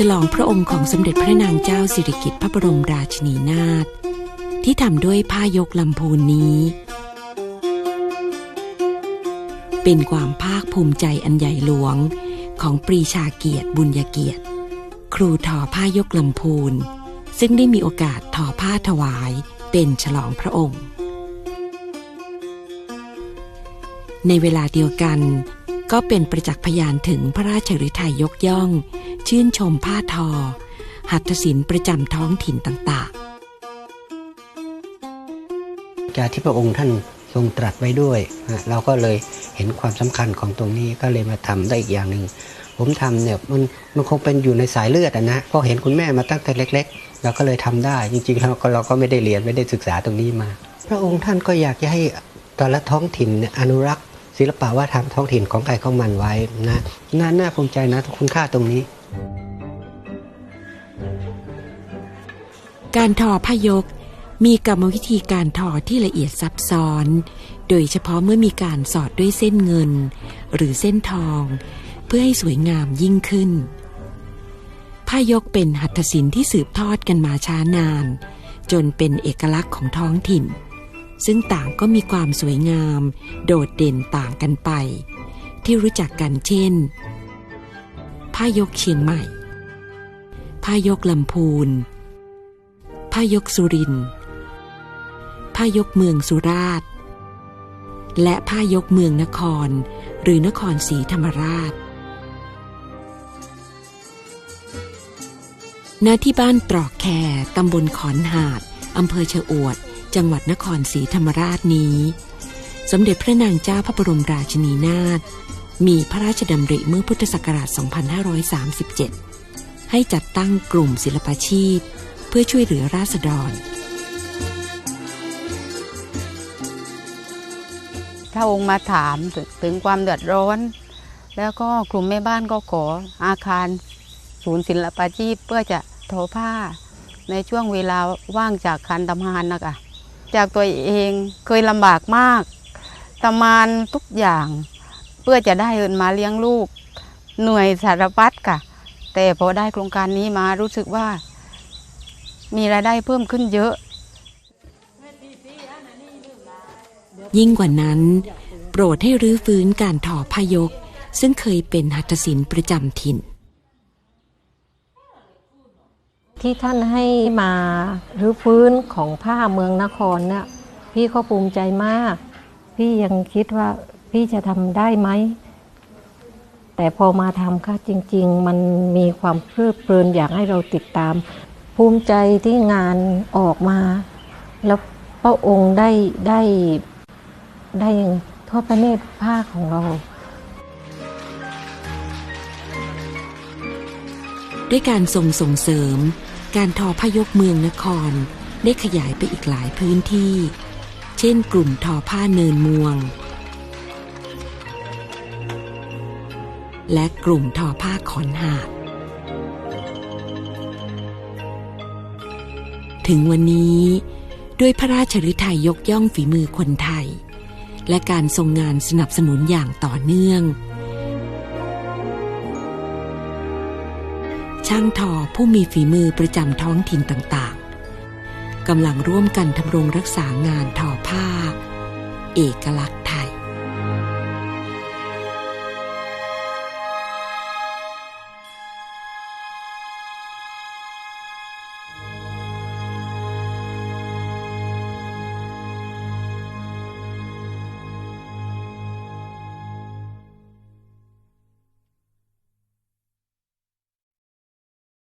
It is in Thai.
ฉลองพระองค์ของสมเด็จพระนางเจ้าสิริกิติ์พระบรมราชินีนาถที่ทำด้วยผ้ายกลำพูนนี้ เป็นความภาคภูมิใจอันใหญ่หลวงของปรีชาเกียรติบุญญาเกียรติ ครูทอผ้ายกลำพูน ซึ่งได้มีโอกาสทอผ้าถวายเป็นฉลองพระองค์ ในเวลาเดียวกันก็เป็นประจักษ์พยานถึงพระราชฤทัยยกย่อง ชื่นชมผ้าทอ หัตถศิลป์ประจำท้องถิ่นต่างๆ จากที่พระองค์ท่านทรงตรัสไว้ด้วย เราก็เลยเห็นความสำคัญของตรงนี้ก็เลยมาทำได้อีกอย่างหนึ่งผมทำเนี่ยมันมันคงเป็นอยู่ในสายเลือดนะเพราะเห็นคุณแม่มาตั้งแต่เล็ก ๆ เราก็เลยทำได้ จริงๆเราก็เราก็ไม่ได้เรียนไม่ได้ศึกษาตรงนี้มา พระองค์ท่านก็อยากจะให้แต่ละท้องถิ่นอนุรักษ์ ศิลปะวัฒนธรรมท้องถิ่นของใครของมันไว้นะน่าน่าภูมิใจนะคุณค่าตรงนี้ การทอผ้ายกมีกรรมวิธีการทอที่ละเอียดซับซ้อน โดยเฉพาะเมื่อมีการสอดด้วยเส้นเงิน หรือเส้นทอง เพื่อให้สวยงามยิ่งขึ้นผ้ายกเป็นหัตถศิลป์ที่สืบทอดกันมาช้านาน จนเป็นเอกลักษณ์ของท้องถิ่น ซึ่งต่างก็มีความสวยงาม โดดเด่นต่างกันไป ที่รู้จักกันเช่นผ้ายกเชียงใหม่ผ้ายกลำพูน ผ้ายกสุรินทร์ผ้ายกเมืองสุราษฎร์และผ้ายกเมืองนคร หรือนครศรีธรรมราช ณ ที่บ้านตรอกแคตำบลขอนหาด อำเภอเชอวด จังหวัดนครศรีธรรมราชนี้ สมเด็จพระนางเจ้าพระบรมราชินีนาถ มีพระราชดำริเมื่อพุทธศักราช 2537 ให้จัดตั้งกลุ่มศิลปาชีพ พื่อช่วยเหลือราษฎร ถ้าองค์มาถามถึงความเดือดร้อน แล้วก็กลุ่มแม่บ้านก็ขออาคารศูนย์ศิลปาชีพเพื่อจะทอผ้าในช่วงเวลาว่างจากการทำงานนะคะจากตัวเองเคยลำบากมากทำงานทุกอย่างเพื่อจะได้เงินมาเลี้ยงลูก เหนื่อยสารพัดค่ะ แต่พอได้โครงการนี้มารู้สึกว่า มีรายได้เพิ่มขึ้นเยอะ ยิ่งกว่านั้น โปรดให้รื้อฟื้นการทอผ้ายก ซึ่งเคยเป็นหัตถศิลป์ประจำถิ่น ที่ท่านให้มารื้อฟื้นของผ้าเมืองนครเนี่ยพี่ก็ภูมิใจมาก พี่ยังคิดว่าพี่จะทำได้ไหมแต่พอมาทำค่ะจริง ๆ มันมีความเพลิดเพลินอยากให้เราติดตาม ภูมิใจที่งานออกมา แล้วพระองค์ได้ได้ได้ยังทอดพระเนตรผ้าของเรา ด้วยการส่งส่งเสริม การทอผ้ายกเมืองนครได้ขยายไปอีกหลายพื้นที่ เช่นกลุ่มทอผ้าเนินมวง และกลุ่มทอผ้าขอนหาด ถึงวันนี้ด้วยพระราชฤทัยยกย่องฝีมือคนไทย และการทรงงานสนับสนุนอย่างต่อเนื่อง ช่างทอผู้มีฝีมือประจำท้องถิ่นต่างๆกำลังร่วมกันทำรงรักษางานทอผ้า เอกลักษณ์ไทย